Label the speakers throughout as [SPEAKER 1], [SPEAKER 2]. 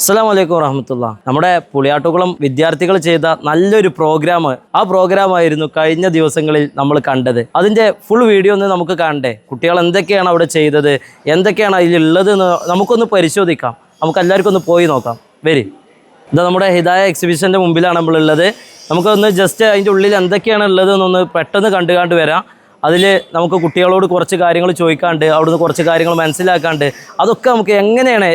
[SPEAKER 1] അസ്സാം വലൈക്കും വറഹമത്തുള്ള. നമ്മുടെ പുളിയാട്ടുകുളം വിദ്യാർത്ഥികൾ ചെയ്ത നല്ലൊരു പ്രോഗ്രാം ആ പ്രോഗ്രാം ആയിരുന്നു കഴിഞ്ഞ ദിവസങ്ങളിൽ നമ്മൾ കണ്ടത്. അതിന്റെ ഫുൾ വീഡിയോ ഒന്ന് നമുക്ക് കാണണ്ടേ? കുട്ടികൾ എന്തൊക്കെയാണ് അവിടെ ചെയ്തത്? എന്തൊക്കെയാണ് അതിലുള്ളത് എന്ന് നമുക്കൊന്ന് പരിശോധിക്കാം. നമുക്ക് എല്ലാവർക്കും ഒന്ന് പോയി നോക്കാം. വരി. ഇത് നമ്മുടെ ഹിതായ എക്സിബിഷന്റെ മുമ്പിലാണ് നമ്മളുള്ളത്. നമുക്കൊന്ന് ജസ്റ്റ് അതിന്റെ ഉള്ളിൽ എന്തൊക്കെയാണ് ഉള്ളത് എന്നൊന്ന് പെട്ടെന്ന് കണ്ടു കണ്ട് വരാം. അതിൽ നമുക്ക് കുട്ടികളോട് കുറച്ച് കാര്യങ്ങൾ ചോദിക്കാണ്ട് അവിടുന്ന് കുറച്ച് കാര്യങ്ങൾ മനസ്സിലാക്കാണ്ട് അതൊക്കെ നമുക്ക് എങ്ങനെയാണ്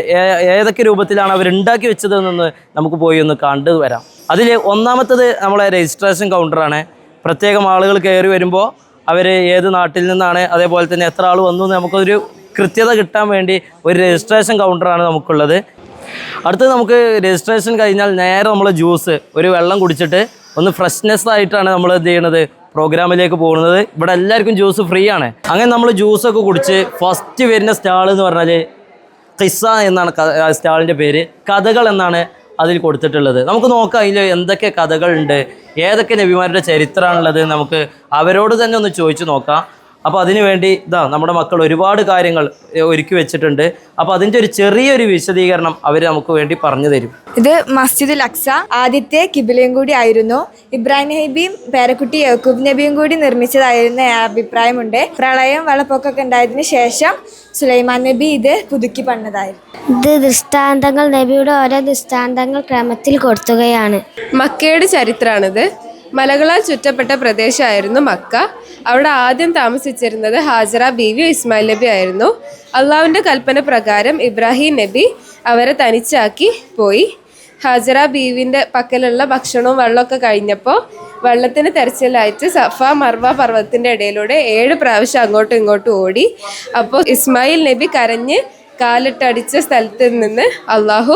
[SPEAKER 1] ഏതൊക്കെ രൂപത്തിലാണ് അവർ ഉണ്ടാക്കി വെച്ചതെന്ന് നമുക്ക് പോയി ഒന്ന് കണ്ടു വരാം. അതിൽ ഒന്നാമത്തത് നമ്മളെ രജിസ്ട്രേഷൻ കൗണ്ടറാണ് പ്രത്യേകം ആളുകൾ കയറി വരുമ്പോൾ അവർ ഏത് നാട്ടിൽ നിന്നാണ് അതേപോലെ തന്നെ എത്ര ആൾ വന്നു നമുക്കൊരു കൃത്യത കിട്ടാൻ വേണ്ടി ഒരു രജിസ്ട്രേഷൻ കൗണ്ടറാണ് നമുക്കുള്ളത്. അടുത്തത് നമുക്ക് രജിസ്ട്രേഷൻ കഴിഞ്ഞാൽ നേരെ നമ്മൾ ജ്യൂസ് ഒരു വെള്ളം കുടിച്ചിട്ട് ഒന്ന് ഫ്രഷ്നെസ് ആയിട്ടാണ് നമ്മൾ എന്ത് ചെയ്യണത് പ്രോഗ്രാമിലേക്ക് പോകുന്നത് ഇവിടെ എല്ലാവർക്കും ജ്യൂസ് ഫ്രീ ആണ്. അങ്ങനെ നമ്മൾ ജ്യൂസൊക്കെ കുടിച്ച് ഫസ്റ്റ് വരുന്ന സ്റ്റാൾ എന്ന് പറഞ്ഞാൽ കിസ്സ എന്നാണ് സ്റ്റാളിന്റെ പേര്. കഥകൾ എന്നാണ് അതിൽ കൊടുത്തിട്ടുള്ളത്. നമുക്ക് നോക്കാം അതിൽ എന്തൊക്കെ കഥകളുണ്ട് ഏതൊക്കെ നബിമാരുടെ ചരിത്രമാണുള്ളത് നമുക്ക് അവരോട് തന്നെ ഒന്ന് ചോദിച്ചു നോക്കാം. അപ്പോൾ അതിനു വേണ്ടി ഇതാ നമ്മുടെ മക്കൾ ഒരുപാട് കാര്യങ്ങൾ ഒരുക്കി വെച്ചിട്ടുണ്ട്. അപ്പോൾ അതിന്റെ ഒരു ചെറിയൊരു വിശദീകരണം അവർ നമുക്ക് വേണ്ടി പറഞ്ഞു തരും.
[SPEAKER 2] ഇത് മസ്ജിദുൽ അക്സ ആദ്യത്തെ കിബിലയും കൂടി ആയിരുന്നു. ഇബ്രാഹിം നബിയും പേരക്കുട്ടി യക്കൂബ് നബിയും കൂടി നിർമ്മിച്ചതായിരുന്ന അഭിപ്രായമുണ്ട്. പ്രളയം വെള്ളപ്പൊക്കമൊക്കെ ഉണ്ടായതിനു ശേഷം സുലൈമാൻ നബി ഇത് പുതുക്കി പണിതായിരുന്നു.
[SPEAKER 3] ഇത് ദൃഷ്ടാന്തങ്ങൾ നബിയുടെ ഓരോ ദൃഷ്ടാന്തങ്ങൾ ക്രമത്തിൽ കൊടുത്തുകയാണ്.
[SPEAKER 4] മക്കയുടെ ചരിത്രമാണിത് മലകളാൽ ചുറ്റപ്പെട്ട പ്രദേശമായിരുന്നു മക്ക. അവിടെ ആദ്യം താമസിച്ചിരുന്നത് ഹാജറ ബീവി ഇസ്മായിൽ നബി ആയിരുന്നു. അള്ളാഹുവിന്റെ കൽപ്പന പ്രകാരം ഇബ്രാഹിം നബി അവരെ തനിച്ചാക്കി പോയി. ഹാജറ ബീവിന്റെ പക്കലുള്ള ഭക്ഷണവും വെള്ളമൊക്കെ കഴിഞ്ഞപ്പോൾ വെള്ളത്തിന് തെരച്ചിലായിട്ട് സഫ മർവ പർവതത്തിന്റെ ഇടയിലൂടെ ഏഴ് പ്രാവശ്യം അങ്ങോട്ടും ഇങ്ങോട്ടും ഓടി. അപ്പോൾ ഇസ്മായിൽ നബി കരഞ്ഞ് കാലിട്ടടിച്ച സ്ഥലത്ത് നിന്ന് അള്ളാഹു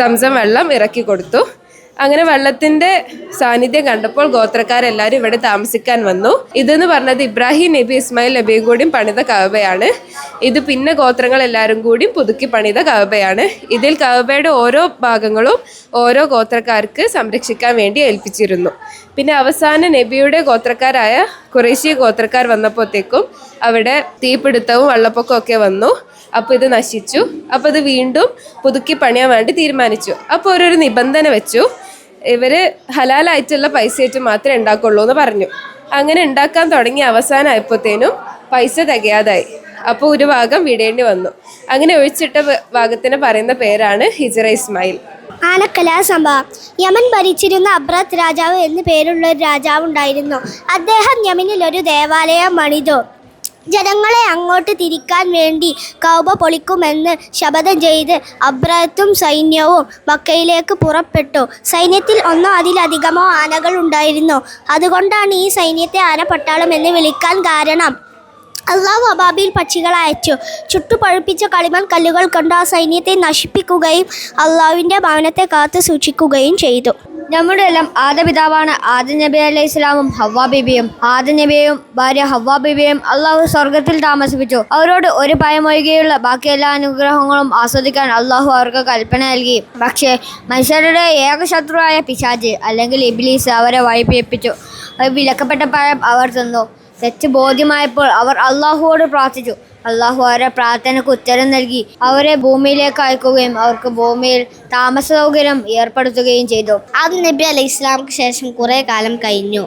[SPEAKER 4] സംസം വെള്ളം ഇറക്കി കൊടുത്തു. അങ്ങനെ വെള്ളത്തിന്റെ സാന്നിധ്യം കണ്ടപ്പോൾ ഗോത്രക്കാരെല്ലാവരും ഇവിടെ താമസിക്കാൻ വന്നു. ഇതെന്ന് പറഞ്ഞത് ഇബ്രാഹിം നബി ഇസ്മായിൽ നബിയും കൂടിയും പണിത കവബയാണ് ഇത് പിന്നെ ഗോത്രങ്ങൾ എല്ലാവരും കൂടി പുതുക്കി പണിത കവബയാണ് ഇതിൽ കവബയുടെ ഓരോ ഭാഗങ്ങളും ഓരോ ഗോത്രക്കാർക്ക് സംരക്ഷിക്കാൻ വേണ്ടി ഏൽപ്പിച്ചിരുന്നു. പിന്നെ അവസാന നബിയുടെ ഗോത്രക്കാരായ കുറേശ്ശി ഗോത്രക്കാർ വന്നപ്പോഴത്തേക്കും അവിടെ തീപിടുത്തവും വെള്ളപ്പൊക്കവും ഒക്കെ വന്നു. അപ്പോൾ ഇത് നശിച്ചു. അപ്പോൾ ഇത് വീണ്ടും പുതുക്കി പണിയാൻ വേണ്ടി തീരുമാനിച്ചു. അപ്പോൾ ഒരു നിബന്ധന വെച്ചു. ഇവർ ഹലാലായിട്ടുള്ള പൈസയായിട്ട് മാത്രമേ ഉണ്ടാക്കുള്ളൂ എന്ന് പറഞ്ഞു. അങ്ങനെ ഉണ്ടാക്കാൻ തുടങ്ങി അവസാനമായപ്പോഴത്തേനും പൈസ തികയാതായി. അപ്പോൾ ഒരു ഭാഗം വിടേണ്ടി വന്നു. അങ്ങനെ ഒഴിച്ചിട്ട ഭാഗത്തിന് പറയുന്ന പേരാണ് ഹിജറ ഇസ്മായിൽ.
[SPEAKER 3] ആനക്കലാ സംഭവം. യമൻ ഭരിച്ചിരുന്ന അബ്രത് രാജാവ് എന്നു പേരുള്ള ഒരു രാജാവ് ഉണ്ടായിരുന്നു അദ്ദേഹം യമനിൽ ഒരു ദേവാലയം പണിതു ജനങ്ങളെ അങ്ങോട്ട് തിരിക്കാൻ വേണ്ടി കൗബ പൊളിക്കുമെന്ന് ശപഥം ചെയ്ത് അബ്രത്തും സൈന്യവും മക്കയിലേക്ക് പുറപ്പെട്ടു. സൈന്യത്തിൽ ഒന്നോ അതിലധികമോ ആനകൾ ഉണ്ടായിരുന്നു. അതുകൊണ്ടാണ് ഈ സൈന്യത്തെ ആനപ്പട്ടാളം എന്ന് വിളിക്കാൻ കാരണം. അള്ളാഹു അബാബിൽ പക്ഷികൾ അയച്ചു. ചുട്ടുപഴുപ്പിച്ച കളിമൺ കല്ലുകൾ കൊണ്ട് ആ സൈന്യത്തെ നശിപ്പിക്കുകയും അള്ളാഹുവിന്റെ ഭവനത്തെ കാത്തു സൂക്ഷിക്കുകയും ചെയ്തു. നമ്മുടെ എല്ലാം ആദപിതാവാണ് ആദ നബി അലൈഹി ഇസ്ലാമും ഹവ്വാ ബിബിയും. ആദ നബിയെയും ഭാര്യ ഹവ്വാ ബിബിയും അള്ളാഹു സ്വർഗത്തിൽ താമസിപ്പിച്ചു. അവരോട് ഒരു ഭയമൊഴികെയുള്ള ബാക്കി എല്ലാ അനുഗ്രഹങ്ങളും ആസ്വദിക്കാൻ അള്ളാഹു അവർക്ക് കൽപ്പന നൽകി. പക്ഷേ മനുഷ്യരുടെ ഏക ശത്രുവായ പിശാജ് അല്ലെങ്കിൽ ഇബ്ലീസ് അവരെ വഴിപ്പിപ്പിച്ചു വിലക്കപ്പെട്ട പഴം അവർ തിന്നു. തെറ്റ് ബോധ്യമായപ്പോൾ അവർ അള്ളാഹുവോട് പ്രാർത്ഥിച്ചു. അള്ളാഹു അവരെ പ്രാർത്ഥനയ്ക്ക് ഉത്തരം നൽകി. അവരെ ഭൂമിയിലേക്ക് അയക്കുകയും അവർക്ക് ഭൂമിയിൽ താമസ സൗകര്യം ഏർപ്പെടുത്തുകയും ചെയ്തു. അത് നബി അലൈഹി ഇസ്ലാമിക്ക് ശേഷം കുറെ കാലം കഴിഞ്ഞു.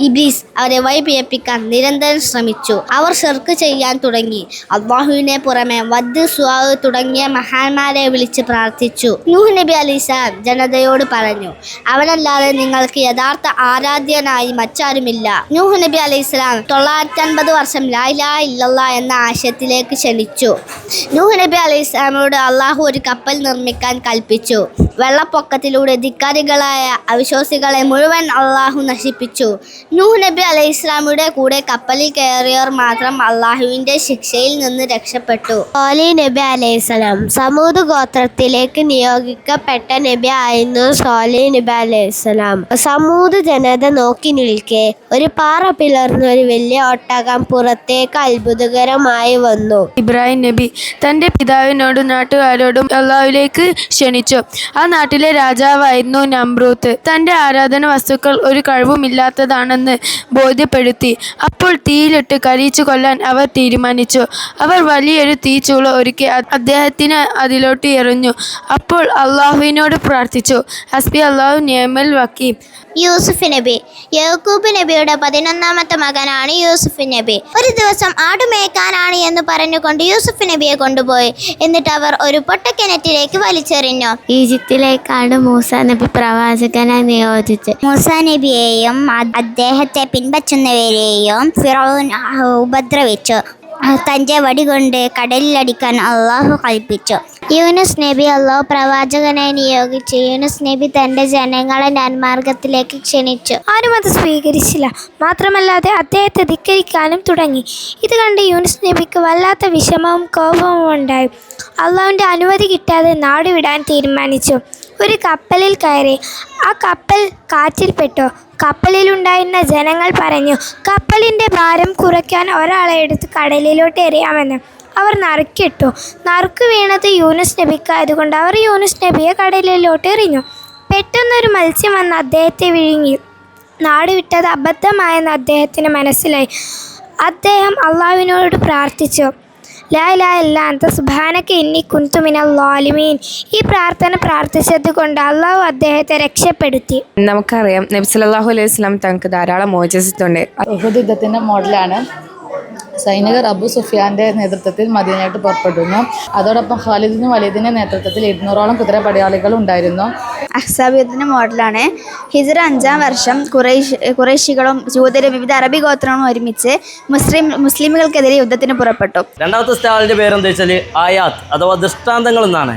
[SPEAKER 3] ഇബ്ലീസ് അവരെ വൈപിയപ്പിക്കാൻ നിരന്തരം ശ്രമിച്ചു. അവർ ഷെർക്ക് ചെയ്യാൻ തുടങ്ങി. അള്ളാഹുവിനെ പുറമെ വദ് സുഹാവ് തുടങ്ങിയ മഹാന്മാരെ വിളിച്ച് പ്രാർത്ഥിച്ചു. നൂഹ് നബി അലൈഹി ഇസ്ലാം ജനതയോട് പറഞ്ഞു അവനല്ലാതെ നിങ്ങൾക്ക് യഥാർത്ഥ ആരാധ്യനായി മറ്റാരുമില്ല. നൂഹ് നബി അലൈഹി ഇസ്ലാം തൊള്ളായിരത്തി അൻപത് വർഷം ലായ്ലാ ഇല്ലല്ല എന്ന ആശയത്തിലേക്ക് ക്ഷണിച്ചു നൂഹ് നബി അലൈഹി ഇസ്ലാമോട് അള്ളാഹു ഒരു കപ്പൽ നിർമ്മിക്കാൻ കൽപ്പിച്ചു. വെള്ളപ്പൊക്കത്തിലൂടെ ധിക്കാരികളായ അവിശ്വാസികളെ മുഴുവൻ അള്ളാഹു നശിപ്പിച്ചു. നൂഹ് നബി അലൈഹി കൂടെ കപ്പലിൽ കയറിയവർ മാത്രം അള്ളാഹുവിന്റെ ശിക്ഷയിൽ നിന്ന് രക്ഷപ്പെട്ടു. ഓലി നബി അലൈഹി സ്വലാം സമൂത് ഗോത്രത്തിലേക്ക് നിയോഗിക്കപ്പെട്ട നബി ആയിരുന്നു സോലി നബി അലൈഹി സ്വലാം. സമൂത് ജനത നോക്കി നിൽക്കെ ഒരു പാറ പിളർന്ന ഒരു വലിയ ഒട്ടകം പുറത്തേക്ക് അത്ഭുതകരമായി
[SPEAKER 5] വന്നു.
[SPEAKER 6] ഇബ്രാഹിം നബി തന്റെ പിതാവിനോടും നാട്ടുകാരോടും അള്ളാഹുലേക്ക് ക്ഷണിച്ചു. ആ നാട്ടിലെ രാജാവായിരുന്നു നമ്രൂത്ത്. തന്റെ ആരാധന വസ്തുക്കൾ ഒരു കഴിവുമില്ലാത്തതാണെന്ന് ബോധ്യപ്പെടുത്തി. അപ്പോൾ തീയിലിട്ട് കരിച്ചു കൊല്ലാൻ അവർ തീരുമാനിച്ചു. അവർ വലിയൊരു തീച്ചൂള ഒരുക്കി അദ്ദേഹത്തിന് അതിലോട്ട് എറിഞ്ഞു. അപ്പോൾ അള്ളാഹുവിനോട് പ്രാർത്ഥിച്ചു. ഹസ്ബി അള്ളാഹു നിയമൽ വക്കീം
[SPEAKER 5] യൂസുഫ് നബി. യാക്കൂബ് നബിയുടെ പതിനൊന്നാമത്തെ മകനാണ് യൂസുഫ് നബി. ഒരു ദിവസം ആടുമേക്കാനാണ് എന്ന് പറഞ്ഞുകൊണ്ട് യൂസുഫ് നബിയെ കൊണ്ടുപോയി. എന്നിട്ട് അവർ ഒരു പൊട്ടക്കിണറ്റിലേക്ക് വലിച്ചെറിഞ്ഞു. ഈജിപ്തിലേക്കാണ് മൂസ നബി പ്രവാചകനെ നിയോഗിച്ചത്. മൂസ നബിയെയും അദ്ദേഹത്തെ പിൻപറ്റുന്നവരെയും ഫിറോൻ ഉപദ്രവിച്ചു. തന്റെ വടി കൊണ്ട് കടലിലടിക്കാൻ അള്ളാഹു കൽപ്പിച്ചു. യൂനുസ് നബി അള്ളാഹു പ്രവാചകനെ നിയോഗിച്ചു യൂനുസ് നബി തന്റെ ജനങ്ങളെ നന്മാർഗത്തിലേക്ക് ക്ഷണിച്ചു. ആരും അത് സ്വീകരിച്ചില്ല. മാത്രമല്ലാതെ അദ്ദേഹത്തെ ധിക്കരിക്കാനും തുടങ്ങി. ഇത് കണ്ട് യൂനുസ് നബിക്ക് വല്ലാത്ത വിഷമവും കോപവും ഉണ്ടായി. അള്ളാഹുവിന്റെ അനുമതി കിട്ടാതെ നാടുവിടാൻ തീരുമാനിച്ചു. ഒരു കപ്പലിൽ കയറി. ആ കപ്പൽ കാറ്റിൽപ്പെട്ടു കപ്പലിലുണ്ടായിരുന്ന ജനങ്ങൾ പറഞ്ഞു കപ്പലിന്റെ ഭാരം കുറയ്ക്കാൻ ഒരാളെ എടുത്ത് കടലിലോട്ട് എറിയാമെന്ന്. അവർ നറുക്കിട്ടു. നറുക്ക് വീണത് യൂനുസ് നബിക്കായതുകൊണ്ട് അവർ യൂനുസ് നബിയെ കടലിലോട്ട് എറിഞ്ഞു. പെട്ടെന്നൊരു മത്സ്യം വന്ന് അദ്ദേഹത്തെ വിഴുങ്ങി. നാട് വിട്ടത് അബദ്ധമായെന്ന് അദ്ദേഹത്തിന് മനസ്സിലായി. അദ്ദേഹം അള്ളാഹുവിനോട് പ്രാർത്ഥിച്ചു. ലാ ലാ അന്ത സുബാനക്ക് ഇന്നി കുന്തുമിന ലാലിമീൻ. ഈ പ്രാർത്ഥന പ്രാർത്ഥിച്ചത് കൊണ്ട് അള്ളാഹു അദ്ദേഹത്തെ രക്ഷപ്പെടുത്തി.
[SPEAKER 7] നമുക്കറിയാം നബി സല്ലല്ലാഹു അലൈഹി വസല്ലം തങ്ങൾക്ക് ധാരാളം മോചിച്ചിട്ടുണ്ട്
[SPEAKER 4] യുദ്ധത്തിന്റെ യുദ്ധത്തിന്റെ മോഡലാണ് സൈനികർ അബു സുഫിയാന്റെ നേതൃത്വത്തിൽ മദീനയായിട്ട് പുറപ്പെടുന്നു. അതോടൊപ്പം ഖാലിദിനും വലീദിന്റെ നേതൃത്വത്തിൽ ഇരുന്നൂറോളം കുതിരപ്പടയാളികൾ ഉണ്ടായിരുന്നു.
[SPEAKER 8] അഹ്സാബിയത്തിന്റെ മോഡലാണ്. ഹിജറ അഞ്ചാം വർഷം കുറേശ് കുറേശികളും ജൂതരും വിവിധ അറബി ഗോത്രങ്ങളും ഒരുമിച്ച് മുസ്ലിം മുസ്ലിമുകൾക്കെതിരെ യുദ്ധത്തിന് പുറപ്പെട്ടു.
[SPEAKER 1] രണ്ടാമത്തെ സ്റ്റാളിന്റെ പേരെന്താ വെച്ചാൽ ആയാത്ത് അഥവാ ദൃഷ്ടാന്തങ്ങൾ എന്നാണ്.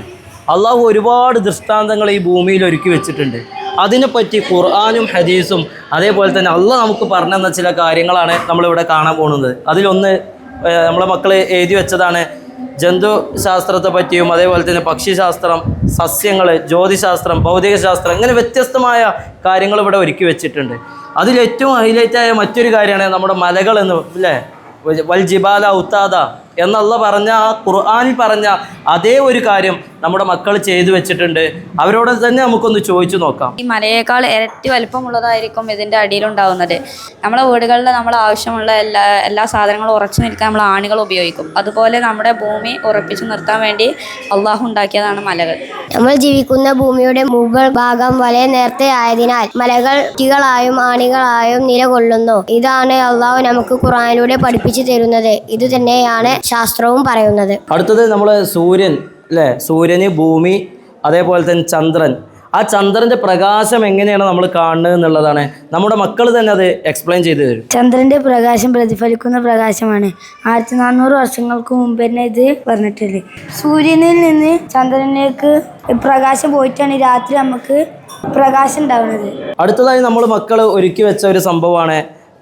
[SPEAKER 1] അള്ളാഹു ഒരുപാട് ദൃഷ്ടാന്തങ്ങൾ ഈ ഭൂമിയിൽ ഒരുക്കി വെച്ചിട്ടുണ്ട്. അതിനെപ്പറ്റി ഖുർആാനും ഹദീസും അതേപോലെ തന്നെ അള്ള നമുക്ക് പറഞ്ഞു തന്ന ചില കാര്യങ്ങളാണ് നമ്മളിവിടെ കാണാൻ പോകുന്നത്. അതിലൊന്ന് നമ്മളെ മക്കൾ എഴുതി വെച്ചതാണ് ജന്തു ശാസ്ത്രത്തെ പറ്റിയും അതേപോലെ തന്നെ പക്ഷിശാസ്ത്രം സസ്യങ്ങൾ ജ്യോതിശാസ്ത്രം ഭൗതികശാസ്ത്രം ഇങ്ങനെ വ്യത്യസ്തമായ കാര്യങ്ങൾ ഇവിടെ ഒരുക്കി വെച്ചിട്ടുണ്ട്. അതിലേറ്റവും ഹൈലൈറ്റായ മറ്റൊരു കാര്യമാണ് നമ്മുടെ മലകൾ എന്ന് അല്ലേ? വൽ ജിബാല ഉത്താദ എന്നുള്ള പറഞ്ഞ ആ ഖുർആാനിൽ പറഞ്ഞ അതേ ഒരു കാര്യം നമ്മുടെ മക്കൾ ചെയ്തു വെച്ചിട്ടുണ്ട്. അവരോട് തന്നെ നമുക്കൊന്ന് ചോദിച്ചു നോക്കാം.
[SPEAKER 9] ഈ മലയേക്കാൾ ഇരട്ടി വലിപ്പമുള്ളതായിരിക്കും ഇതിന്റെ അടിയിലുണ്ടാവുന്നത്. നമ്മളെ വീടുകളിൽ നമ്മൾ ആവശ്യമുള്ള എല്ലാ എല്ലാ സാധനങ്ങളും ഉറച്ചു നിൽക്കാൻ നമ്മൾ ആണികൾ ഉപയോഗിക്കും. അതുപോലെ നമ്മുടെ ഭൂമി ഉറപ്പിച്ചു നിർത്താൻ വേണ്ടി അള്ളാഹു ഉണ്ടാക്കിയതാണ് മലകൾ.
[SPEAKER 5] നമ്മൾ ജീവിക്കുന്ന ഭൂമിയുടെ മുകൾ ഭാഗം വളരെ നേരത്തെ ആയതിനാൽ മലകൾ കുട്ടികളായും ആണികളായും നിലകൊള്ളുന്നു. ഇതാണ് അള്ളാഹു നമുക്ക് ഖുറാനിലൂടെ പഠിപ്പിച്ചു തരുന്നത്. ഇത് തന്നെയാണ് ശാസ്ത്രവും പറയുന്നത്.
[SPEAKER 1] അടുത്തത് നമ്മൾ സൂര്യൻ. അല്ലേ സൂര്യന് ഭൂമി അതേപോലെ തന്നെ ചന്ദ്രൻ. ആ ചന്ദ്രന്റെ പ്രകാശം എങ്ങനെയാണ് നമ്മൾ കാണുന്നത് എന്നുള്ളതാണ്. നമ്മുടെ മക്കൾ തന്നെ അത് എക്സ്പ്ലെയിൻ ചെയ്തു തരും.
[SPEAKER 6] ചന്ദ്രന്റെ പ്രകാശം പ്രതിഫലിക്കുന്ന പ്രകാശമാണ്. ആയിരത്തി നാനൂറ് വർഷങ്ങൾക്ക് മുമ്പ് തന്നെ ഇത് പറഞ്ഞിട്ടുണ്ട് സൂര്യനിൽ നിന്ന് ചന്ദ്രനിലേക്ക് പ്രകാശം പോയിട്ടാണ് രാത്രി നമുക്ക് പ്രകാശം ഉണ്ടാവുന്നത്.
[SPEAKER 1] അടുത്തതായി നമ്മൾ മക്കൾ ഒരുക്കി വെച്ച ഒരു സംഭവമാണ്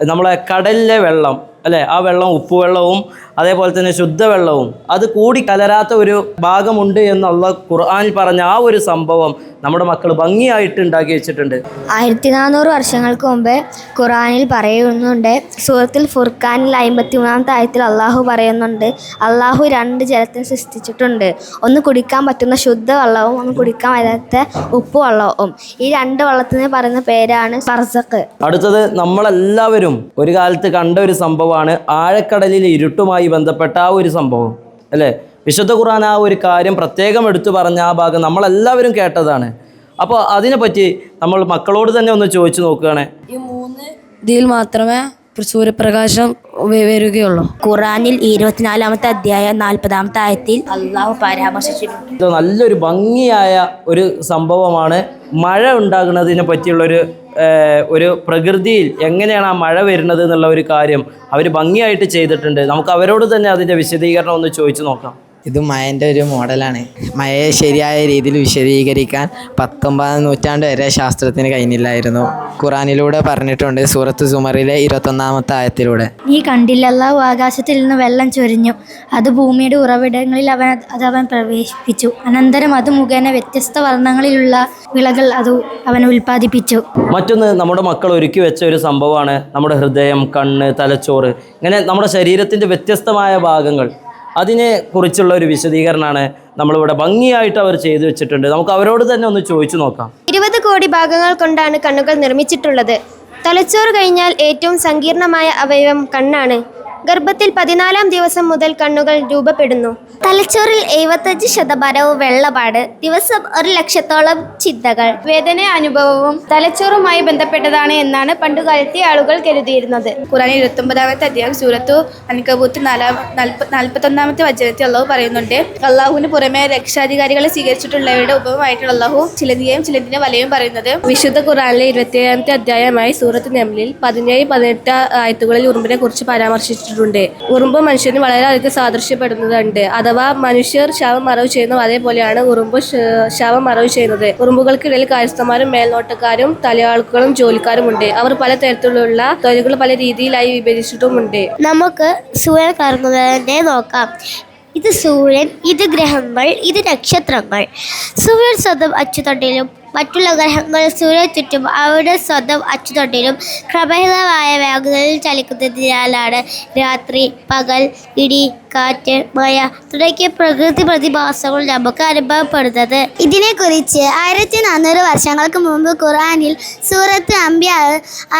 [SPEAKER 1] നമ്മളെ കടലിലെ വെള്ളം അല്ലേ? ആ വെള്ളം ഉപ്പുവെള്ളവും അതേപോലെ തന്നെ ശുദ്ധവെള്ളവും. അത് കൂടി കലരാത്ത ഒരു ഭാഗമുണ്ട് എന്നുള്ള ഖുർആനിൽ പറഞ്ഞ ആ ഒരു സംഭവം നമ്മുടെ മക്കൾ ഭംഗിയായിട്ട് ഉണ്ടാക്കി വെച്ചിട്ടുണ്ട്.
[SPEAKER 5] ആയിരത്തി നാനൂറ് വർഷങ്ങൾക്ക് മുമ്പ് ഖുറാനിൽ പറയുന്നുണ്ട് സൂറത്തിൽ ഫുർഖാനിൽ അമ്പത്തി മൂന്നാമത്തെ ആയത്തിൽ അള്ളാഹു പറയുന്നുണ്ട് അള്ളാഹു രണ്ട് ജലത്തിന് സൃഷ്ടിച്ചിട്ടുണ്ട് ഒന്ന് കുടിക്കാൻ പറ്റുന്ന ശുദ്ധവെള്ളവും ഒന്ന് കുടിക്കാൻ പറ്റാത്ത ഉപ്പുവെള്ളവും ഈ രണ്ട് വെള്ളത്തിന് പറയുന്ന പേരാണ് സർസക്ക്
[SPEAKER 1] അടുത്തത് നമ്മളെല്ലാവരും ഒരു കാലത്ത് കണ്ട ഒരു സംഭവമാണ് ആഴക്കടലിൽ ഇരുട്ടുമായി ബന്ധപ്പെട്ട ആ ഒരു സംഭവം അല്ലേ? വിശുദ്ധ ഖുർആൻ ആ ഒരു കാര്യം പ്രത്യേകം എടുത്തു പറഞ്ഞ ആ ഭാഗം നമ്മളെല്ലാവരും കേട്ടതാണ്. അപ്പോൾ അതിനെപ്പറ്റി നമ്മൾ മക്കളോട് തന്നെ ഒന്ന് ചോദിച്ചു നോക്കുകയാണ്.
[SPEAKER 6] ഇതിൽ മാത്രമേ സൂര്യപ്രകാശം വരികയുള്ളൂ.
[SPEAKER 5] ഖുറാനിൽ ഇരുപത്തിനാലാമത്തെ അധ്യായം നാൽപ്പതാമത്തെ ആയത്തിൽ അള്ളാഹു പരാമർശിച്ചിട്ടുണ്ട്.
[SPEAKER 1] നല്ലൊരു ഭംഗിയായ ഒരു സംഭവമാണ്. മഴ ഉണ്ടാകുന്നതിനെ പറ്റിയുള്ളൊരു ഒരു പ്രകൃതിയിൽ എങ്ങനെയാണ് ആ മഴ വരുന്നത് എന്നുള്ള ഒരു കാര്യം അവർ ഭംഗിയായിട്ട് ചെയ്തിട്ടുണ്ട്. നമുക്ക് അവരോട് തന്നെ അതിന്റെ വിശദീകരണം ഒന്ന് ചോദിച്ചു നോക്കാം.
[SPEAKER 10] ഇത് മയന്റെ ഒരു മോഡലാണ്. മയയെ ശരിയായ രീതിയിൽ വിശദീകരിക്കാൻ പത്തൊമ്പതാം നൂറ്റാണ്ട് വരെ ശാസ്ത്രത്തിന് കഴിഞ്ഞില്ലായിരുന്നു. ഖുറാനിലൂടെ പറഞ്ഞിട്ടുണ്ട് സൂറത്ത് സുമറിലെ ഇരുപത്തൊന്നാമത്തെ ആയത്തിലൂടെ.
[SPEAKER 5] നീ കണ്ടില്ലല്ലോ ആകാശത്തിൽ നിന്ന് വെള്ളം ചൊരിഞ്ഞു. അത് ഭൂമിയുടെ ഉറവിടങ്ങളിൽ അവൻ അത് അവൻ പ്രവേശിപ്പിച്ചു. അനന്തരം അത് മുഖേന വ്യത്യസ്ത വർണങ്ങളിലുള്ള വിളകൾ അത് അവൻ ഉൽപ്പാദിപ്പിച്ചു.
[SPEAKER 1] മറ്റൊന്ന് നമ്മുടെ മക്കൾ ഒരുക്കി വെച്ച ഒരു സംഭവമാണ് നമ്മുടെ ഹൃദയം കണ്ണ് തലച്ചോറ്. ഇങ്ങനെ നമ്മുടെ ശരീരത്തിന്റെ വ്യത്യസ്തമായ ഭാഗങ്ങൾ. അതിനെ കുറിച്ചുള്ള ഒരു വിശദീകരണമാണ് നമ്മളിവിടെ ഭംഗിയായിട്ട് അവർ ചെയ്തു വെച്ചിട്ടുണ്ട്. നമുക്ക് അവരോട് തന്നെ ഒന്ന് ചോദിച്ചു നോക്കാം.
[SPEAKER 3] ഇരുപത് കോടി ഭാഗങ്ങൾ കൊണ്ടാണ് കണ്ണുകൾ നിർമ്മിച്ചിട്ടുള്ളത്. തലച്ചോറ് കഴിഞ്ഞാൽ ഏറ്റവും സങ്കീർണമായ അവയവം കണ്ണാണ്. ഗർഭത്തിൽ പതിനാലാം ദിവസം മുതൽ കണ്ണുകൾ രൂപപ്പെടുന്നു. തലച്ചോറിൽ എഴുപത്തഞ്ച് ശതമാനവും വെള്ളപാട് ദിവസം ഒരു ലക്ഷത്തോളം ചിന്തകൾ. വേദന അനുഭവവും തലച്ചോറുമായി ബന്ധപ്പെട്ടതാണ് എന്നാണ് പണ്ടുകാലത്തെ ആളുകൾ കരുതിയിരുന്നത്.
[SPEAKER 7] ഖുറാൻ ഇരുപത്തൊമ്പതാമത്തെ അധ്യായം സൂറത്തു അൻകബൂത്ത് നാലാം നാൽപ്പത്തൊന്നാമത്തെ വചനത്തിൽ അള്ളാഹു പറയുന്നുണ്ട് അള്ളാഹുവിന് പുറമെ രക്ഷാധികാരികളെ സ്വീകരിച്ചിട്ടുള്ളവരുടെ ഉപമായിട്ടുള്ള അള്ളാഹു ചിലന്തിയെയും ചിലന്തിന്റെ വലയും പറയുന്നത്. വിശുദ്ധ ഖുറാനിലെ ഇരുപത്തിയേഴാമത്തെ അധ്യായമായി സൂറത്ത് നെമ്മിലിൽ പതിനേഴ് പതിനെട്ട് ആയത്തുകളിൽ ഉറുമ്പിനെ കുറിച്ച് പരാമർശിച്ചിട്ടുണ്ട് ഉറുമ്പ് മനുഷ്യന് വളരെയധികം സാദൃശ്യപ്പെടുന്നതുണ്ട്. അഥവാ മനുഷ്യർ ശവം മറവ് ചെയ്യുന്നു അതേപോലെയാണ് ഉറുമ്പ് ശവം മറവ് ചെയ്യുന്നത്. ഉറുമ്പുകൾക്കിടയിൽ കാര്യസ്ഥന്മാരും മേൽനോട്ടക്കാരും തലയാളുകളും ജോലിക്കാരും ഉണ്ട്. അവർ പല തരത്തിലുള്ള തൊഴിലുകൾ പല രീതിയിലായി വിഭജിച്ചിട്ടുമുണ്ട്.
[SPEAKER 3] നമുക്ക് സൂര്യൻ കറങ്ങുന്നതിനെ നോക്കാം. ഇത് സൂര്യൻ ഇത് ഗ്രഹങ്ങൾ ഇത് നക്ഷത്രങ്ങൾ. സൂര്യൻ സ്വന്തം അച്ചുതണ്ടിലും മറ്റുള്ള ഗ്രഹങ്ങൾ സൂര്യ ചുറ്റും അവരുടെ സ്വന്തം അച്ചുതണ്ടിലും ക്രമഹിതമായ വേഗതയിൽ ചലിക്കുന്നതിനാലാണ് രാത്രി പകൽ ഇടി കാറ്റ് മഴ തുടങ്ങിയ പ്രകൃതി പ്രതിഭാസങ്ങൾ നമുക്ക് അനുഭവപ്പെടുന്നത് ഇതിനെക്കുറിച്ച് ആയിരത്തി നാനൂറ് വർഷങ്ങൾക്ക് മുമ്പ് ഖുറാനിൽ സൂറത്ത് അംബ്യ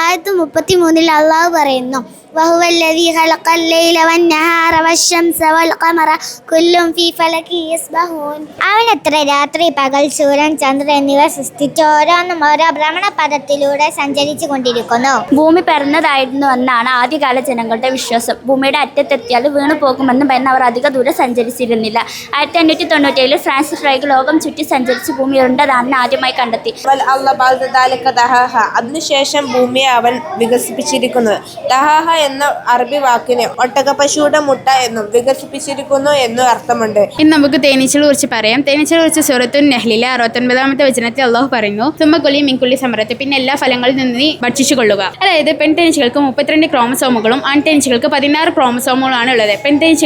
[SPEAKER 3] ആയിരത്തി മുപ്പത്തി മൂന്നിൽ അള്ളാഹു പറയുന്നു وهو الذي خلق الليل والنهار والشمس والقمر كل في فلك يسبحون അവനത്ര രാത്രി പകൽ സൂര്യൻ ചന്ദ്രൻ എന്നിവ സൃഷ്ടിച്ച് ഓരോന്നും ഓരോ ഭ്രമണപഥത്തിലൂടെ സഞ്ചരിച്ചു കൊണ്ടിരിക്കുന്നു
[SPEAKER 11] ഭൂമി പിറന്നതായിരുന്നു എന്നാണ് ആദ്യകാല ജനങ്ങളുടെ വിശ്വാസം ഭൂമിയുടെ അറ്റത്തെത്തിയാൽ വീണു പോകുമെന്ന് ഭയന്ന് അവർ അധിക ദൂരം സഞ്ചരിച്ചിരുന്നില്ല. ആയിരത്തി അഞ്ഞൂറ്റി തൊണ്ണൂറ്റേഴിൽ ഫ്രാൻസിസ് ഫ്രൈക്ക് ലോകം ചുറ്റി സഞ്ചരിച്ച് ഭൂമി ഉണ്ടതാണെന്ന് ആദ്യമായി കണ്ടെത്തി.
[SPEAKER 7] അതിനുശേഷം ഭൂമിയെ അവൻ വികസിപ്പിച്ചിരിക്കുന്നു. ദഹാഹ എന്ന അറബി വാക്കിന് ഒട്ടകപ്പശുയുടെ മുട്ട എന്നും വികസിപ്പിച്ചിരിക്കുന്നു എന്നും അർത്ഥമുണ്ട്.
[SPEAKER 12] ഇനി നമുക്ക് തേനീച്ചകളെ കുറിച്ച് പറയാം. തേനീച്ചകളെ കുറിച്ച് സൂറത്തുൻ നെഹ്ലിലെ അറുപത്തൊൻപതാമത്തെ വചനത്തിൽ അള്ളാഹു പറയുന്നു തുമ്മക്കുളി മിൻകുള്ളി സമരത്തെ. പിന്നെ എല്ലാ ഫലങ്ങളിൽ നിന്ന് നീ ഭക്ഷിച്ചു കൊള്ളുക അതായത് പെൺ തേനീച്ചകൾക്ക് മുപ്പത്തിരണ്ട് ക്രോമസോമുകളും ആൺ തേനീച്ചകൾക്ക് പതിനാറ് ക്രോമസോമുകളാണ് ഉള്ളത്.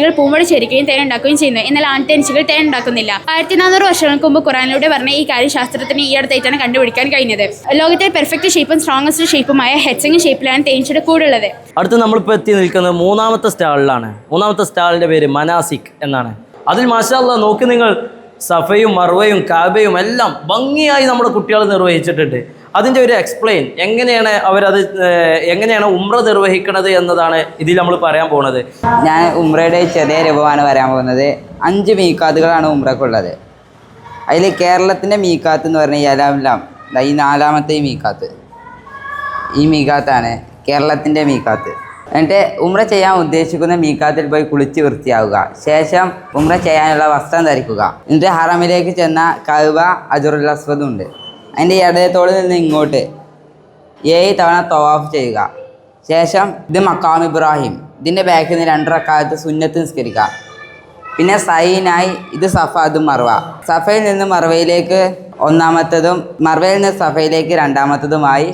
[SPEAKER 12] പെൺതേനീച്ചകൾ പൂമ്പൊടി തേൻ ഉണ്ടാക്കുകയും ചെയ്യുന്നു. എന്നാൽ ആൺതേനീച്ചകൾ തേൻ ഉണ്ടാക്കുന്നില്ല. ആയിരത്തി നാനൂറ് വർഷങ്ങൾക്ക് മുമ്പ് ഖുറാനിലൂടെ പറഞ്ഞ ഈ കാര്യം ശാസ്ത്രത്തിന് ഈ അടുത്തായിട്ടാണ് കണ്ടുപിടിക്കാൻ കഴിഞ്ഞത്. ലോകത്തെ പെർഫെക്റ്റ് ഷേപ്പും സ്ട്രോങ്ങസ്റ്റ് ഷേപ്പുമായ ഹെച്ചിങ് ഷേപ്പിലാണ് തേനീച്ചയുടെ കൂടുള്ളത്.
[SPEAKER 1] അടുത്ത് നമ്മളിപ്പോൾ എത്തി നിൽക്കുന്നത് മൂന്നാമത്തെ സ്റ്റാളിലാണ്. മൂന്നാമത്തെ സ്റ്റാളിന്റെ പേര് മനാസിക് എന്നാണ്. അതിൽ മാഷാല്ല നോക്കി നിങ്ങൾ സഫയും മറുവയും കാബയും എല്ലാം ഭംഗിയായി നമ്മുടെ കുട്ടികൾ നിർവഹിച്ചിട്ടുണ്ട്. അതിന്റെ ഒരു എക്സ്പ്ലെയിൻ എങ്ങനെയാണ് അവരത് എങ്ങനെയാണ് ഉമ്ര നിർവഹിക്കുന്നത് എന്നതാണ് ഇതിൽ നമ്മൾ പറയാൻ പോകുന്നത്
[SPEAKER 13] ഞാൻ ഉമ്രയുടെ ചെറിയ രൂപമാണ് വരാൻ പോകുന്നത്. അഞ്ച് മീക്കാത്തുകളാണ് ഉമ്രക്കുള്ളത് അതിൽ കേരളത്തിന്റെ മീക്കാത്ത് എന്ന് പറഞ്ഞാൽ ദാ ഈ നാലാമത്തെ മീക്കാത്ത്. ഈ മീക്കാത്താണ് കേരളത്തിന്റെ മീക്കാത്ത്. എന്നിട്ട് ഉമ്ര ചെയ്യാൻ ഉദ്ദേശിക്കുന്ന മീക്കാത്തിൽ പോയി കുളിച്ച് വൃത്തിയാവുക. ശേഷം ഉമ്ര ചെയ്യാനുള്ള വസ്ത്രം ധരിക്കുക. എന്നിട്ട് ഹറമിലേക്ക് ചെന്ന കഴുവ അജുറുൽ അസ്വദും ഉണ്ട് അതിന്റെ ഇടയത്തോട് നിന്ന് ഇങ്ങോട്ട് ഏഴ് തവണ തവാഫ് ചെയ്യുക. ശേഷം ഇത് മക്കാം ഇബ്രാഹിം. ഇതിന്റെ ബാക്കിൽ നിന്ന് രണ്ടരക്കാലത്ത് സുന്നത്ത് നിസ്കരിക്കുക. പിന്നെ സൈനായി ഇത് സഫ അത് മർവ. സഫയിൽ നിന്ന് മർവയിലേക്ക് ഒന്നാമത്തതും മർവയിൽ നിന്ന് സഫയിലേക്ക് രണ്ടാമത്തതുമായി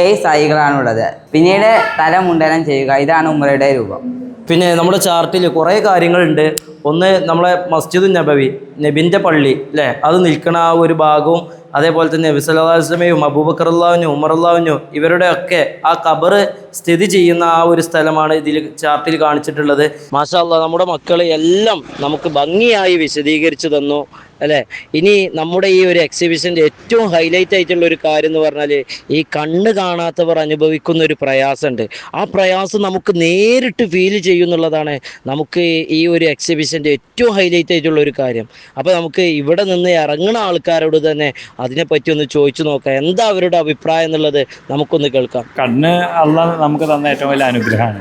[SPEAKER 13] ഏഴ് സായികളാണുള്ളത് പിന്നീട് തല മുണ്ടനം ചെയ്യുക. ഇതാണ് ഉമ്രയുടെ രൂപം.
[SPEAKER 1] പിന്നെ നമ്മുടെ ചാർട്ടിൽ കുറേ കാര്യങ്ങളുണ്ട്. ഒന്ന് നമ്മളെ മസ്ജിദ് നബവി നബിന്റെ പള്ളി അല്ലേ? അത് നിൽക്കണ ആ ഒരു ഭാഗവും അതേപോലെ തന്നെ വിസലാസ്ലമയും അബൂബക്കർ അള്ളാഹുനും ഉമർ അള്ളാഹുനും ഇവരുടെയൊക്കെ ആ കബറ് സ്ഥിതി ചെയ്യുന്ന ആ ഒരു സ്ഥലമാണ് ഇതിൽ ചാർട്ടിൽ കാണിച്ചിട്ടുള്ളത്. മാഷാല്ല നമ്മുടെ മക്കളെ എല്ലാം നമുക്ക് ഭംഗിയായി വിശദീകരിച്ചു തന്നു അല്ലേ? ഇനി നമ്മുടെ ഈ ഒരു എക്സിബിഷന്റെ ഏറ്റവും ഹൈലൈറ്റ് ആയിട്ടുള്ള ഒരു കാര്യം എന്ന് പറഞ്ഞാൽ ഈ കണ്ണ് കാണാത്തവർ അനുഭവിക്കുന്ന ഒരു പ്രയാസമുണ്ട്. ആ പ്രയാസം നമുക്ക് നേരിട്ട് ഫീൽ ചെയ്യുന്നുള്ളതാണ് നമുക്ക് ഈ ഒരു എക്സിബിഷന്റെ ഏറ്റവും ഹൈലൈറ്റ് ആയിട്ടുള്ള ഒരു കാര്യം. അപ്പോൾ നമുക്ക് ഇവിടെ നിന്ന് ഇറങ്ങുന്ന ആൾക്കാരോട് തന്നെ അതിനെപ്പറ്റി ഒന്ന് ചോദിച്ചു നോക്കാം. എന്താ അവരുടെ അഭിപ്രായം എന്നുള്ളത് നമുക്കൊന്ന് കേൾക്കാം.
[SPEAKER 14] കണ്ണ് അള്ള നമുക്ക് തന്ന ഏറ്റവും വലിയ അനുഗ്രഹമാണ്.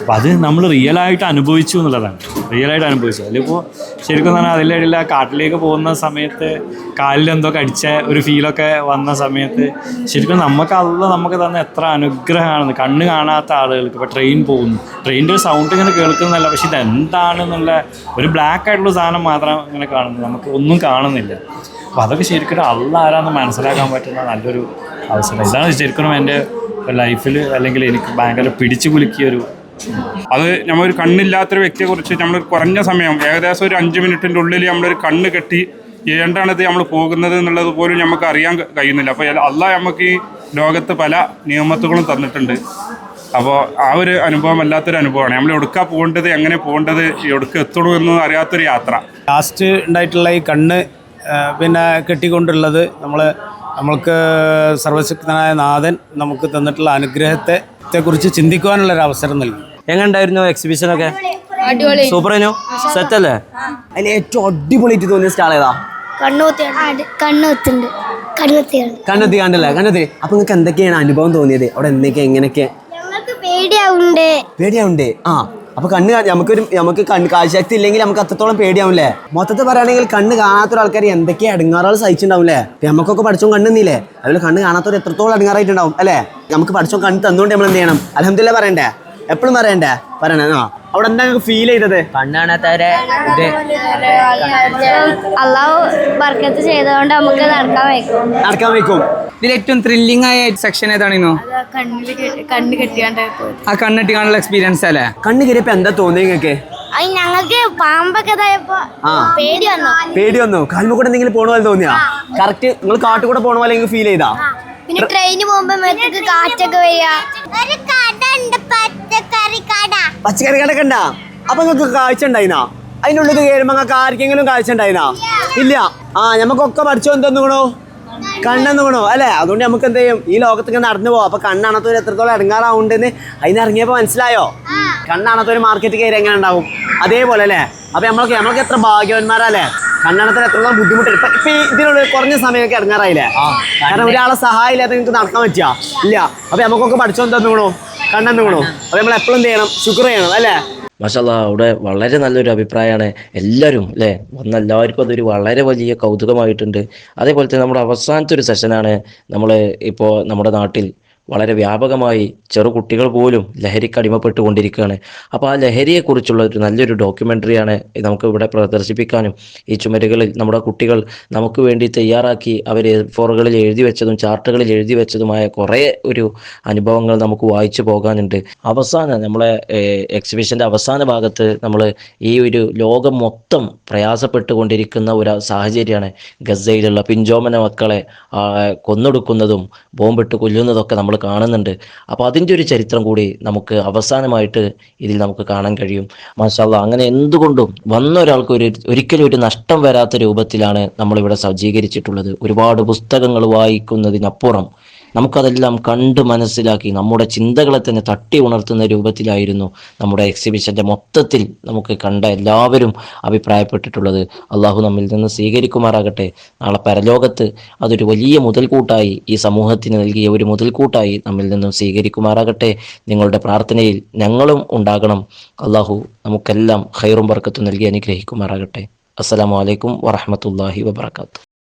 [SPEAKER 14] അപ്പം അത് നമ്മൾ റിയൽ ആയിട്ട് അനുഭവിച്ചു എന്നുള്ളതാണ്. റിയൽ ആയിട്ട് അനുഭവിച്ചു. അതിലിപ്പോൾ ശരിക്കും പറഞ്ഞാൽ ആ കാട്ടിലേക്ക് പോകുന്ന സമയത്ത് കാലിൽ എന്തോ കടിച്ച ഒരു ഫീലൊക്കെ വന്ന സമയത്ത് ശരിക്കും നമുക്ക് അള്ള നമുക്ക് തന്ന എത്ര അനുഗ്രഹമാണെന്ന് കണ്ണ് കാണാത്ത ആളുകൾക്ക് ഇപ്പോൾ ട്രെയിൻ പോകുന്നു. ട്രെയിനിന്റെ ഒരു സൗണ്ട് ഇങ്ങനെ കേൾക്കുന്നതല്ല. പക്ഷേ ഇത് എന്താണെന്നുള്ള ഒരു ബ്ലാക്ക് ആയിട്ടുള്ള സാധനം മാത്രം ഇങ്ങനെ കാണുന്നു. നമുക്ക് ഒന്നും കാണുന്നില്ല. അപ്പോൾ അതൊക്കെ ശരിക്കും അള്ള ആരാന്ന് മനസ്സിലാക്കാൻ പറ്റുന്ന നല്ലൊരു അവസരം. ഇതാണ് ശരിക്കും എന്റെ ലൈഫിൽ അല്ലെങ്കിൽ എനിക്ക് ഭയങ്കര പിടിച്ചു കുലുക്കിയൊരു
[SPEAKER 15] അത് നമ്മളൊരു കണ്ണില്ലാത്തൊരു വ്യക്തിയെ കുറിച്ച് നമ്മൾ കുറഞ്ഞ സമയം ഏകദേശം ഒരു അഞ്ച് മിനിറ്റിന്റെ ഉള്ളിൽ നമ്മളൊരു കണ്ണ് കെട്ടി ഏണ്ടാണിത് നമ്മൾ പോകുന്നത് എന്നുള്ളത് പോലും നമുക്ക് അറിയാൻ കഴിയുന്നില്ല. അപ്പോൾ അല്ല നമുക്ക് ഈ ലോകത്ത് പല നിയമത്തുകളും തന്നിട്ടുണ്ട്. അപ്പോൾ ആ ഒരു അനുഭവം വല്ലാത്തൊരു അനുഭവമാണ്. നമ്മൾ എവിടുക്കാ പോകേണ്ടത് എങ്ങനെ പോകേണ്ടത് എവിടേക്ക് എത്തുള്ളൂ എന്ന് അറിയാത്തൊരു യാത്ര.
[SPEAKER 4] ലാസ്റ്റ് ഉണ്ടായിട്ടുള്ള ഈ കണ്ണ് പിന്നെ കെട്ടിക്കൊണ്ടുള്ളത് നമ്മൾ നമ്മൾക്ക് സർവശക്തനായ നാഥൻ നമുക്ക് തന്നിട്ടുള്ള അനുഗ്രഹത്തെ കുറിച്ച് ചിന്തിക്കുവാനുള്ള ഒരു അവസരം നൽകി.
[SPEAKER 16] എങ്ങനെയുണ്ടായിരുന്നു എക്സിബിഷൻ ഒക്കെ? സൂപ്പർ ആയിരുന്നു? സെറ്റ് അല്ലേ
[SPEAKER 17] അതിൽ ഏറ്റവും അടിപൊളിയായിട്ട് തോന്നിയ സ്റ്റാൾ ഏതാ? കണ്ണെത്തി കണ്ടല്ലേ? കണ്ണെത്തി. അപ്പൊ നിങ്ങൾക്ക് എന്തൊക്കെയാണ് അനുഭവം തോന്നിയത്? അവിടെ എന്തൊക്കെ എങ്ങനെയൊക്കെ?
[SPEAKER 11] ഞങ്ങൾക്ക് പേടിയാവുണ്ട്.
[SPEAKER 17] പേടിയാവുണ്ടേ? ആ. അപ്പൊ കണ്ണ് നമുക്കൊരു നമുക്ക് കണ്ണ് കാഴ്ചശക്തി ഇല്ലെങ്കിൽ നമുക്ക് അത്രത്തോളം പേടിയാവില്ലേ? മൊത്തത്തിൽ പറയുകയാണെങ്കിൽ കണ്ണ് കാണാത്തൊരു ആൾക്കാർ എന്തൊക്കെ അടങ്ങാറുകൾ സഹിച്ചിട്ടുണ്ടാവില്ലേ നമുക്കൊക്കെ പഠിച്ചോ കണ്ണുന്നില്ലേ അതുപോലെ കണ്ണ് കാണാത്തവർ എത്രത്തോളം അടങ്ങാറായിട്ടുണ്ടാവും അല്ലേ? നമുക്ക് പഠിച്ചോ കണ്ണ് തന്നുകൊണ്ട് നമ്മൾ എന്ത് ചെയ്യണം? അലഹമില്ല പറയണ്ടേ? എപ്പോഴും പറയണ്ടേ? പറയണേ ആ. അവിടെ എന്താ ഫീൽ ചെയ്തത്?
[SPEAKER 18] കണ്ണാണ് കാണാത്തവരെ ഇത്.
[SPEAKER 11] അള്ളാഹു ബർക്കത്ത് ചെയ്തുകൊണ്ട് നമുക്ക് നടക്കാൻ വയ്ക്കും.
[SPEAKER 17] നടക്കാൻ വയ്ക്കും.
[SPEAKER 19] ഇതിൽ ഏറ്റവും ത്രില്ലിംഗ് ആയ സെക്ഷൻ ഏതാണിന്നു?
[SPEAKER 20] കണ്ണിൽ കണ്ണ് കെട്ടിയാണ്ട്
[SPEAKER 19] ആ കണ്ണെട്ടി കാണുള്ള എക്സ്പീരിയൻസ് അല്ലേ?
[SPEAKER 17] കണ്ണ് കയറിയപ്പോ എന്താ തോന്നി നിങ്ങൾക്ക്?
[SPEAKER 11] ഞങ്ങൾക്ക് പാമ്പൊക്കെ പേടി വന്നു.
[SPEAKER 17] പേടി വന്നു. കാൽമ കൂടെ എന്തെങ്കിലും പോണ പോലെ തോന്നിയാ? കറക്റ്റ് നിങ്ങൾ കാട്ടിൽ കൂടെ പോണ പോലെ ഫീൽ ചെയ്താ?
[SPEAKER 11] പിന്നെ ട്രെയിന് പോകുമ്പോ കാറ്റൊക്കെ വരിക. പച്ചക്കറി കട.
[SPEAKER 17] ഉണ്ടാ അപ്പൊ നിങ്ങൾക്ക് കാഴ്ച ഉണ്ടായിനാ? അതിനുള്ളത് കയറുമ്പോ നിങ്ങൾക്ക് ആർക്കെങ്കിലും കാഴ്ച ഉണ്ടായിനാ? ഇല്ല. ആ നമുക്കൊക്കെ പഠിച്ചോ എന്തെന്നുകണോ കണ്ണെന്നുകണോ അല്ലെ? അതുകൊണ്ട് നമുക്ക് എന്ത് ചെയ്യും? ഈ ലോകത്തേക്ക് നടന്നു പോവാം. അപ്പൊ കണ്ണാണത്തൊരു എത്രത്തോളം ഇടങ്ങാറാവുണ്ടെന്ന് അതിന് ഇറങ്ങിയപ്പോ മനസ്സിലായോ കണ്ണാണത്തൊരു മാർക്കറ്റ് കയറി എങ്ങനെ ഉണ്ടാവും? അതേപോലെ അല്ലേ? അപ്പൊ നമ്മൾക്ക് നമ്മൾക്ക് എത്ര ഭാഗ്യവന്മാരല്ലേ കണ്ണാണത്തിന് എത്രത്തോളം ബുദ്ധിമുട്ടുണ്ട് ഇപ്പൊ ഇപ്പൊ ഇതിനുള്ള കുറഞ്ഞ സമയമൊക്കെ ഇറങ്ങാറായില്ലേ? കാരണം ഒരാളെ സഹായം ഇല്ലാതെ നിങ്ങൾക്ക് നടക്കാൻ പറ്റിയ? ഇല്ല. അപ്പൊ നമുക്കൊക്കെ പഠിച്ചോ കണ്ടെന്ന് വേണോ അപ്പൊ നമ്മൾ എപ്പോഴും ചെയ്യണം? ശുക്ർ ചെയ്യണം അല്ലേ?
[SPEAKER 16] മാഷല്ല അവിടെ വളരെ നല്ലൊരു അഭിപ്രായമാണ്. എല്ലാവരും അല്ലേ? വന്ന എല്ലാവർക്കും അതൊരു വളരെ വലിയ കൗതുകമായിട്ടുണ്ട്. അതേപോലെ തന്നെ നമ്മുടെ അവസാനത്തെ ഒരു സെഷനാണ് നമ്മൾ ഇപ്പോൾ നമ്മുടെ നാട്ടിൽ വളരെ വ്യാപകമായി ചെറുകുട്ടികൾ പോലും ലഹരിക്ക് അടിമപ്പെട്ടുകൊണ്ടിരിക്കുകയാണ്. അപ്പോൾ ആ ലഹരിയെക്കുറിച്ചുള്ള ഒരു നല്ലൊരു ഡോക്യുമെന്ററിയാണ് നമുക്ക് ഇവിടെ പ്രദർശിപ്പിക്കാനും ഈ ചുമരുകളിൽ നമ്മുടെ കുട്ടികൾ നമുക്ക് വേണ്ടി തയ്യാറാക്കി അവർ ഫോറുകളിൽ എഴുതി വെച്ചതും ചാർട്ടുകളിൽ എഴുതി വെച്ചതുമായ കുറേ ഒരു അനുഭവങ്ങൾ നമുക്ക് വായിച്ചു പോകാനുണ്ട്. അവസാന നമ്മളെ എക്സിബിഷന്റെ അവസാന ഭാഗത്ത് നമ്മൾ ഈ ഒരു ലോകം മൊത്തം പ്രയാസപ്പെട്ടുകൊണ്ടിരിക്കുന്ന ഒരു സാഹചര്യമാണ് ഗസയിലുള്ള പിഞ്ചോമന മക്കളെ കൊന്നൊടുക്കുന്നതും ബോംബിട്ട് കൊല്ലുന്നതൊക്കെ നമ്മൾ കാണുന്നുണ്ട്. അപ്പോൾ അതിന്റെ ഒരു ചരിത്രം കൂടി നമുക്ക് അവസാനമായിട്ട് ഇതിൽ നമുക്ക് കാണാൻ കഴിയും. മാഷാല്ല അങ്ങനെ എന്തുകൊണ്ടും വന്ന ഒരാൾക്ക് ഒരു ഒരിക്കലും ഒരു നഷ്ടം വരാത്ത രൂപത്തിലാണ് നമ്മളിവിടെ സജ്ജീകരിച്ചിട്ടുള്ളത്. ഒരുപാട് പുസ്തകങ്ങൾ വായിക്കുന്നതിനപ്പുറം നമുക്കതെല്ലാം കണ്ട് മനസ്സിലാക്കി നമ്മുടെ ചിന്തകളെ തന്നെ തട്ടി ഉണർത്തുന്ന രൂപത്തിലായിരുന്നു നമ്മുടെ എക്സിബിഷന്റെ മൊത്തത്തിൽ നമുക്ക് കണ്ട എല്ലാവരും അഭിപ്രായപ്പെട്ടിട്ടുള്ളത്. അള്ളാഹു നമ്മിൽ നിന്ന് സ്വീകരിക്കുമാറാകട്ടെ. നാളെ പരലോകത്ത് അതൊരു വലിയ മുതൽക്കൂട്ടായി ഈ സമൂഹത്തിന് നൽകിയ ഒരു മുതൽക്കൂട്ടായി നമ്മിൽ നിന്നും സ്വീകരിക്കുമാറാകട്ടെ. നിങ്ങളുടെ പ്രാർത്ഥനയിൽ ഞങ്ങളും ഉണ്ടാകണം. അള്ളാഹു നമുക്കെല്ലാം ഹൈറും ബർക്കത്തും നൽകി അനുഗ്രഹിക്കുമാറാകട്ടെ. അസ്സലാമു അലൈക്കും വറഹമത്തല്ലാഹി വബർക്കാത്തു